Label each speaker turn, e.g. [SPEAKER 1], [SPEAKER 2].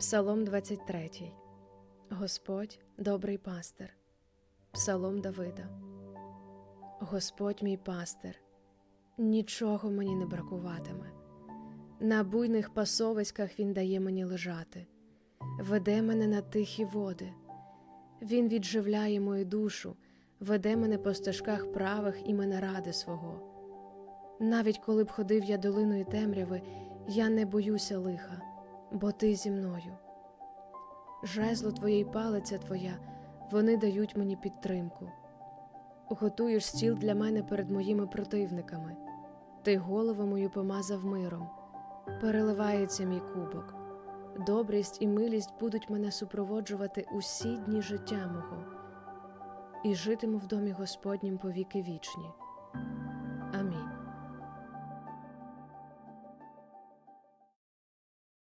[SPEAKER 1] Псалом 23. Господь добрий пастир. Псалом Давида. Господь мій пастир, нічого мені не бракуватиме. На буйних пасовиськах Він дає мені лежати, веде мене на тихі води. Він відживляє мою душу, веде мене по стежках правих і мене ради свого. Навіть коли б ходив я долиною темряви, я не боюся лиха, бо ти зі мною. Жезло твоє й палиця твоя, вони дають мені підтримку. Готуєш стіл для мене перед моїми противниками. Ти голову мою помазав миром, переливається мій кубок. Добрість і милість будуть мене супроводжувати усі дні життя мого, і житиму в домі Господнім повіки вічні.